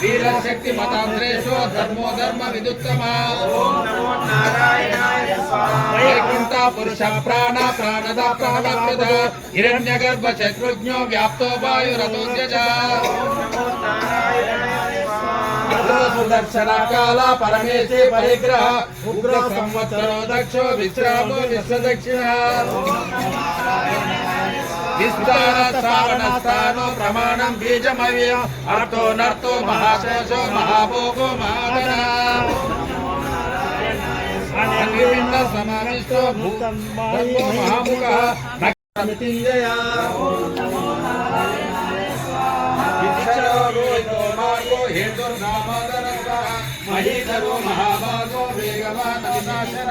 వీరశక్తి మతాంధ్రేషు ధర్మో ధర్మ విదుత్తమా. వైకుంఠ పురుష ప్రాణ ప్రాణద ప్రాణప్రద హిరణ్య గర్భ శత్రుఘ్నో వ్యాప్తో వాయురతోజ సుదర్శన కాల పరమేశే పరిగ్రహ. ఉగ్ర సంవత్సరో దక్షో విశ్రామో విశ్వదక్షిణ ప్రమాణం బీజమవ్య అర్థో నర్తో మహాశోషో మహాభోగో మహాధన భూతం మహాముఖ మహీధరో మహాభాగో వేగవాన్ వినాశన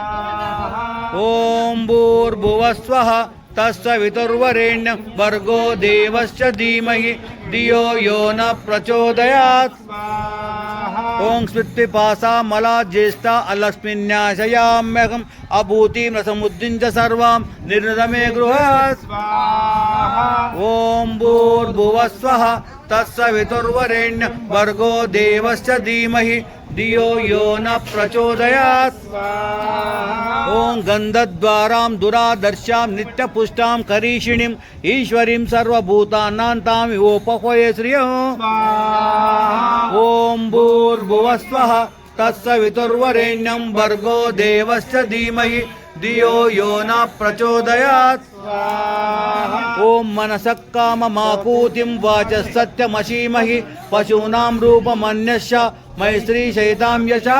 భర్గో దేవస్య ధీమహి ధియో యో న ప్రచోదయాత్ ఓం స్మృత్పిపాసా మలా జ్యేష్ఠ అలస్మిన్యాశయామ్యహం అభూతిం రసముద్దించ సర్వాం నిర్నమే గృహాత్ ఓం భూర్భువస్వః తస్య వితుర్వరేణ్య భర్గో దేవస్య ధీమహి ధియో యో న ప్రచోదయాత్ ఓం గంధద్వారాం దురాదర్శాం నిత్యపుష్టాం కరీషిణిం ఈశ్వరీం సర్వభూతానాం తాం వివోపహ్వయే శ్రియం ఓం భూర్భువస్వః తస్య వితుర్వరేణ్యం భర్గో దేవస్య ధీమహి ధియో యో న ప్రచోదయాత్ ఓం మనసః కామమాకూతిం వాచ సత్యమశీమహి పశూనాం రూపమన్యస్య మైశ్రీ శైతాం యశా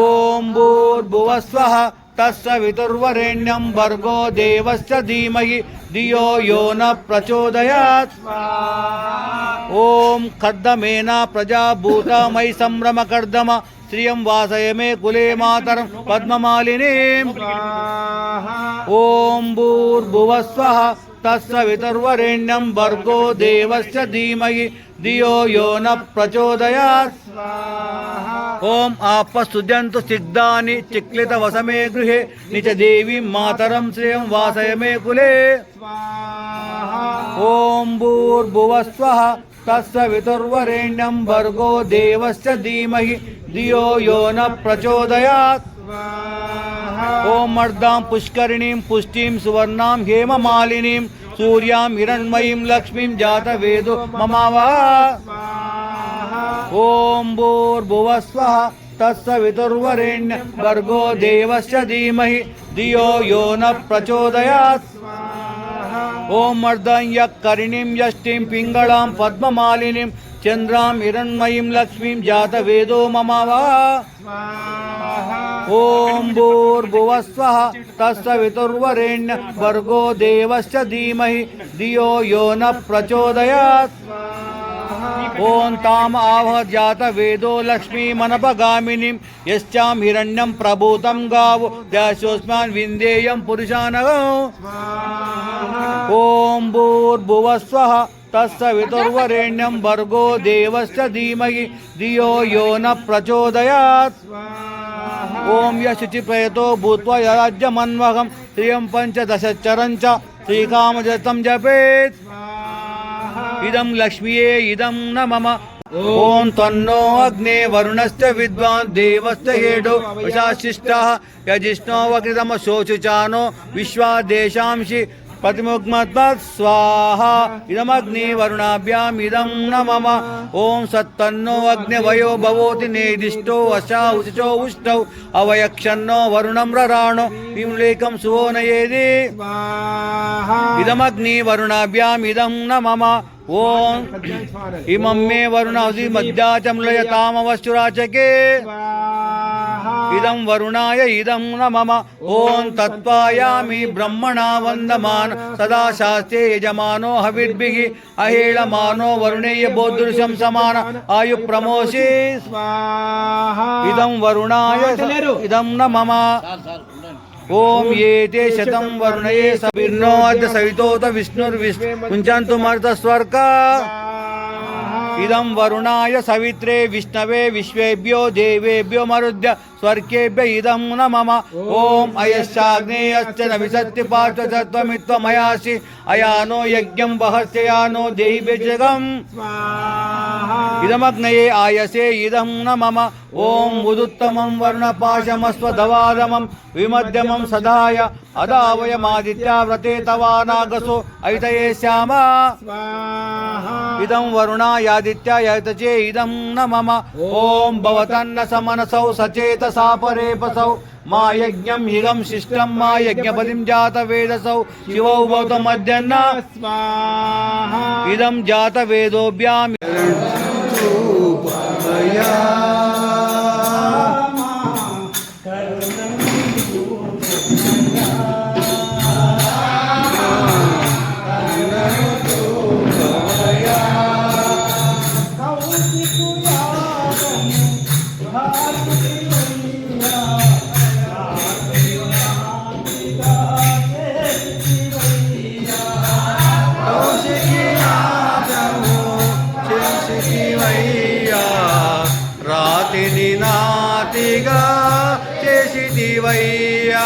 ఓం భూర్భువస్వః తస్య వితుర్వరేణ్యం భర్గో దేవస్య ధీమహి ధియో యో న ప్రచోదయాత్ ఓం కర్దమేనా ప్రజాభూత మై సంభ్రమ కర్దమ శ్రియం వాసయ మే కులే మాతరం పద్మమాలినీం ఓం భూర్భువస్వః తస్య వితుర్వరేణ్యం భర్గో దేవస్య ధీమహి ధియో యో న ప్రచోదయాత్. ఓం ఆపస్తుజంతు సిగ్ధాని చిక్లిత వసమే గృహే నిచ దేవీ మాతరం శ్రియం వాసయ మే కులే. ఓం భూర్భువస్వః తస్య వితుర్వరేణ్యం భర్గో దేవస్య ధీమహి ధియో యో న ప్రచోదయాత్ ఓం మర్దాం పుష్కరిణీం పుష్టిం సువర్ణాం హేమమాలినీం సూర్యాం హిరణ్మయీం లక్ష్మీం జాతవేదో మమావా ఓం భూర్భువస్వః తస్య వితుర్వరేణ్య భర్గో దేవస్య ధీమహి ధియో యో ఓం అర్ధం ఓం కరిణీం యష్టిం పింగళాం పద్మమాలినిం చంద్రాం హిరణ్మయీం లక్ష్మీం జాత వేదో మమావా ఓం భూర్భువస్వ తస్సవితుర్వరేణ్య భర్గో దేవశ్చ ధీమహి ధియో యో న ప్రచోదయాత్. ओं ताम आह जात वेदो लक्ष्मी मनपगामिनी यश्चाम हिरण्यम प्रभूतम गाव दशोस्मा विंदेय पुरुषा ओम भूर्भुव स्व तत्सवितुर्वरेण्यं भर्गो देवस्थ धीमहि, धियो यो न प्रचोदयात्। ओम ॐ यशुचिप्रयतो भूत्वा यराज्यमन्वहं श्रियं पञ्चदशचरं च श्रीकामजतं जपेत्। ఇదం లక్ష్మీయే ఇదం న మమ ఓం తన్నో అగ్నే వరుణశ్చ విద్వాన్ దేవశ్చ హేడో విశాశిష్ట యజిష్ణో వకృతమ శోచుచానో విశ్వాదేశాంసి ప్రతిముగ్మద్వత్ స్వాహ ఇదమగ్ని వరుణాభ్యాం ఇదం న మమ ఓం సత్తన్నో అగ్ని వయో భవోతి నేదిష్టో వశా ఉశిచో ఉష్టౌ అవయక్షన్నో వరుణం రరాణో విమ్లేకం సువోనయేది ఇదమగ్ని వరుణాభ్యాం ఇదం న మమ ఓం ఇమం మే వరుణ మధ్యాచములయతామవశ్చురాచకే ఇదం వరుణాయ ఇదం న మమ ఓం తత్వాయామి బ్రహ్మణా వందమాన సదా శాస్త్రే యజమానో హవిర్భిః. అహేళమానో వరుణేయ బోధృశం సమాన. ఆయు ప్రమోషే. ఇదం వరుణాయ ఇదం న ओम ये ते शतम वर्णये सविर्णोद सवितोत विष्णुर्विष्णु कुंचांतुमार्थ स्वर्ग ఇదం వరుణాయ సవిత్రే విష్ణవే విశ్వేభ్యో దేవేభ్యో మరుద్య స్వర్గేభ్య ఇదం న ఓం అయశ్చాగ్నేయశ్చ న విశత్తి అయానో యజ్ఞం వహస్యయానో దేహిభ్యజగం ఇదమగ్నయే ఆయసే ఇదం న ఓం ఉదుత్తమం వర్ణపాశమస్వధవాదమం విమధ్యమం సదాయ అదావయమాదిత్యావ్రతే తవానాగసో ఐతయే శ్యామ ఇదం వరుణాయాదిత్యాయతచే ఇదం న మమ ఓం భవతన్న సమనసౌ సచేతసా పరేపసౌ మా యజ్ఞం హిగం శిష్టం మా యజ్ఞపతిం జాత వేదసౌ శివౌ భవతమధ్యన్న స్వాహా ఇదం జాత వేదోభ్యాం చేసిదివయ్యా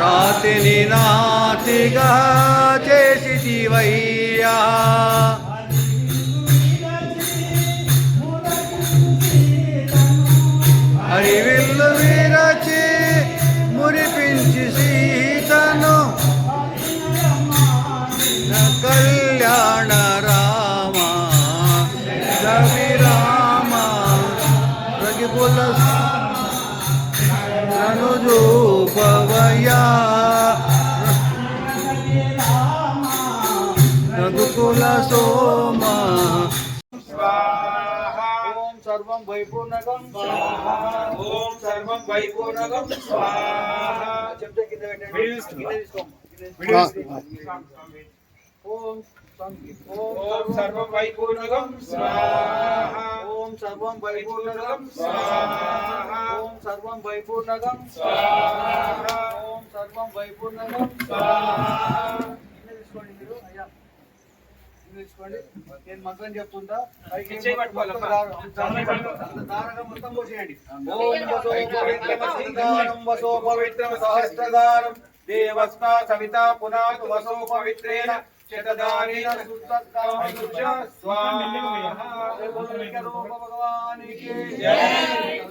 రాతిని నాతిగా చేసిదివయ్యా రఘుకుల సోమ స్వాహా ఓం సర్వం వైపూర్ణకం ఓం సర్వం వైపూర్ణకం స్వాహా చెప్తే కింద పెట్టండి. వీడియోస్ కింద తీసుకో. వీడియోస్ ఓం సం- ఓం సర్వం వైపూర్ణకం స్వాహా ఓం తీసుకోండి. నేను మంత్రం చేయి పట్టుకోవాలి. మొత్తం పోసేయండి. ఓం వసో పవిత్రమస్తిదారం వసో పవిత్రం సహస్రదారం దేవస్తా సవితా పునాతు వసో పవిత్రేణ శతదానేన సుత్తత్కామశుద్ధ స్వాహా రూప భగవానికి జయ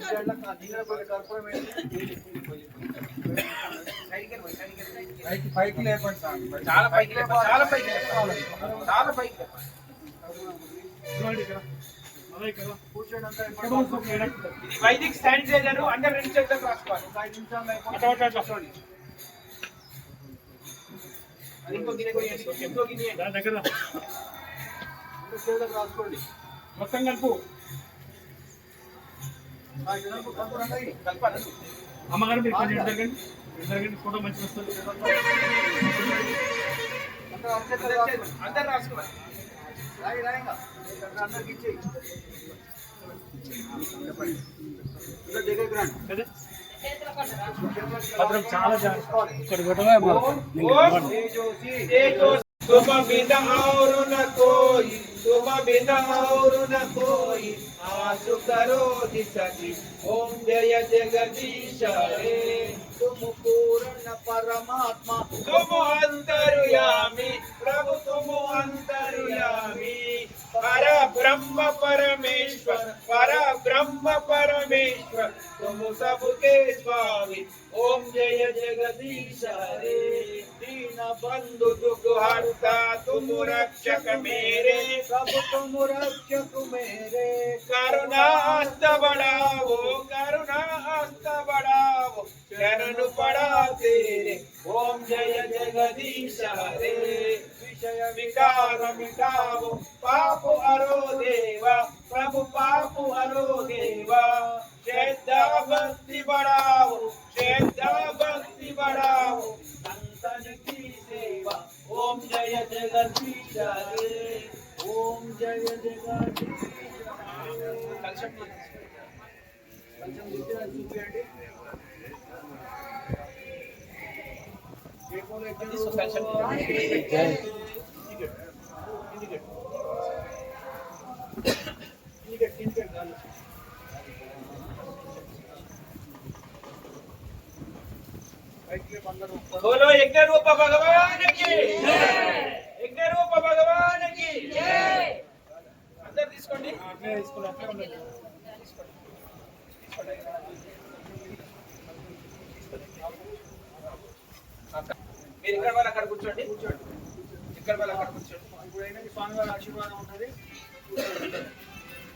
పైకి పైకి లేపండి సార్. చాలా పైకి లేపండి. చాలా పైకి లేపండి. చాలా పైకి లేపండి. వైదిక్ శానిటైజర్ అందరు రెండు చేతులకు రాసుకోవాలి. ఇంకో గిన్నె కూడా. ఇంకో గిన్నె. చేతులకు రాసుకోండి. మొత్తం కలుపు. అమ్మగారు మీరు కొంచెం జరగండి ఇటు జరగండి ఫోటో మంచిగా వస్తుంది అందరూ అక్షంతలు రాసుకోండి. అందరు రాసుకోవాలి రాయి రాయంగా ఇక్కడ అందరికి ఇచ్చేయి ఇంకా దగ్గరికి రండి కదా భద్రం చాలా జాగ్రత్త ఇక్కడ కొట్టవా ఓం ఏకో तुम बिन और न कोई तुम बिन और न कोई आसु करो दिशति ओम जय जगदीश रे तुम पूर्ण परमात्मा तुम अंतर्यामी प्रभु तुम अंतर्यामी पर ब्रह्म परमेश्वर पर ब्रह्म परमेश्वर तुम सबके स्वामी ओम जय जगदीश हरे दीन बंधु दुख हरता तुम रक्षक मेरे सब तुम रक्षक मेरे करुणा हस्त बढ़ाओ करुणा हस्त बढ़ाओ शरण पड़ा तेरे ओम जय जगदीश हरे విషయ వికారమిటావు పాపు అరో దేవా ప్రభు పాపు అరో దేవా శ్రద్ధా భక్తి బడావు శ్రద్ధా భక్తి బడావు సంతను కీ సేవ ఓం జయ జగతి ఓం జయ జగతి కలిసి చూపించండి Thank. बोलो यज्ञ रूप भगवान की यज्ञ रूप भगवान की అందరు తీసుకోండి అట్లే తీసుకోవాలి అట్లే ఉండదు మీరు ఇక్కడ వాళ్ళు అక్కడ కూర్చోండి కూర్చోండి ఇక్కడ వాళ్ళు అక్కడ కూర్చోండి ఇప్పుడు ఏంటంటే స్వామివారి ఆశీర్వాదం ఉంటుంది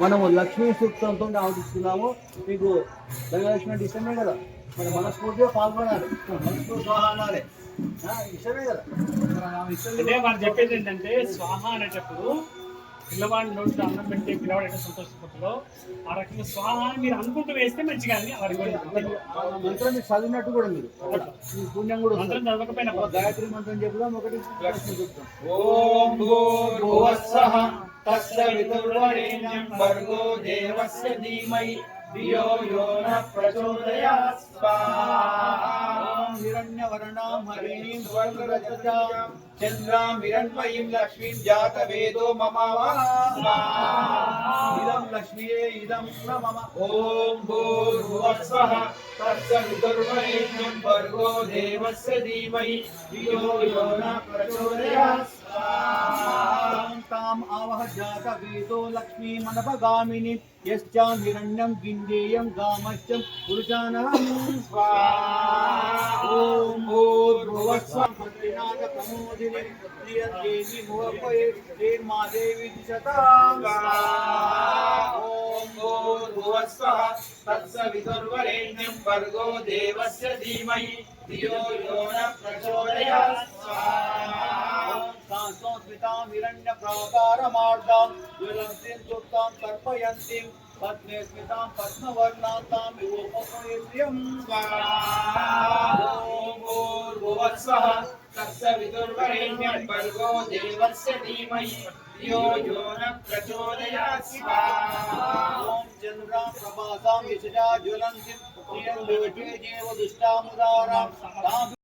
మనము లక్ష్మీ సూక్తంతో ఆలోచిస్తున్నాము. మీకు ధనలక్ష్మి అంటే ఇష్టమే కదా? మరి మనస్ఫూర్తిగా పాల్గొనాలి. మనస్ఫూర్తి స్వాహ అనాలి ఇష్టమే కదా? మరి వాళ్ళు చెప్పేది ఏంటంటే స్వాహ అనేటప్పుడు పిల్లవాడి నోట్లో అన్నం పెట్టి పిల్లవాడు ఎట్లా సంతోషపడుతుందో ఆ రకంగా స్వాహ అని మీరు అనుకుంటూ వేస్తే మంచిగా అని మంత్రం మీకు చదివినట్టు కూడా మీరు. పుణ్యం కూడా మంత్రం. చదవకపోయినా గాయత్రి మంత్రం చెప్పుదాం ఒకటి లక్ష్మీ సూక్తం ఓం భూర్భువస్సః తస్సవితుర్వరేణ్యం భర్గో దేవస్య ధీమహి ధియో యో న ప్రచోదయాత్ స్వాహా ఓం హిరణ్యవర్ణాం హరిణీం స్వర్గరజతాం స్వర్గరజతాం చంద్రాం హిరణ్మయీం లక్ష్మీం జాతవేదో మమావా ఇదం లక్ష్మీయే ఇదం న మమ ఓం భూర్భువస్సః తస్సవితుర్వరేణ్యం భర్గో దేవస్య ధీమహి ధియో యో న ప్రచోదయాత్ స్వాహా ताम् आवह जात वेदो लक्ष्मीमनपगामिनि यश्चां हिरण्यं गिन्देयं गामश्च पुरुषानहं ॐ भूर्भुवस्सः स्वाहा प्रमोदिनि श्रियद्देवी मोहपये श्रीर्मादेवी दिशतां ॐ भूर्भुवस्सः तत्सवितुर्वरेण्यं भर्गो देवस्य धीमहि, धियो यो न प्रचोदयात् स्वाहा। संस्मितां हिरण्यप्राकारमार्दां ज्वलन्तीं सुप्तां तर्पयन्तीं पद्मे स्मितां पद्मवर्णान्तां विवोपयेन्द्रियं ॐ भूर्भुवस्सः तत्सवितुर्वरेण्यं भर्गो देवस्य धीमहि धियो यो न प्रचोदयात् स्वाहा ॐ चन्द्रां प्रभासां यशजा ज्वलन्तीं प्रियं लोके देव दुष्टामुदारां तां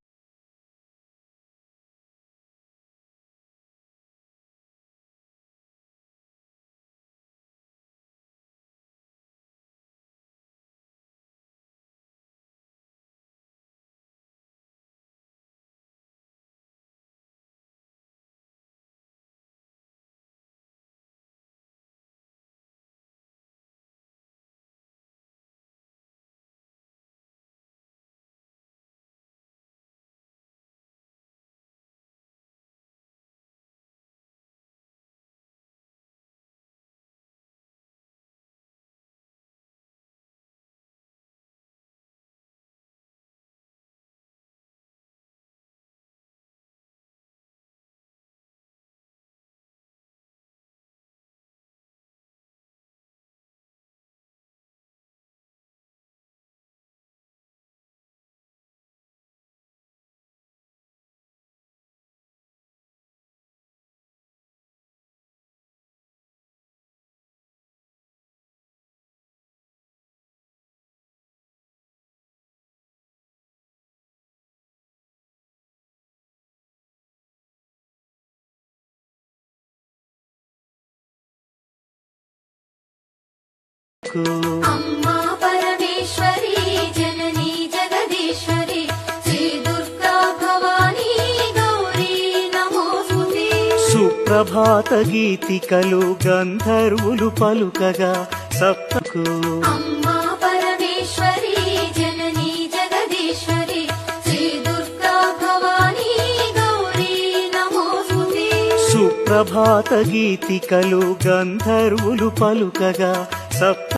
నీకు అమ్మా పరమేశ్వరి గీతికలు గంధర్వులు పలుకగా సప్తకు. అమ్మా పరమేశ్వరి జననీ జగదీశ్వరి శ్రీ దుర్గా భవానీ గౌరీ సుప్రభాత గీతికలు గంధర్వులు పలుకగా సప్త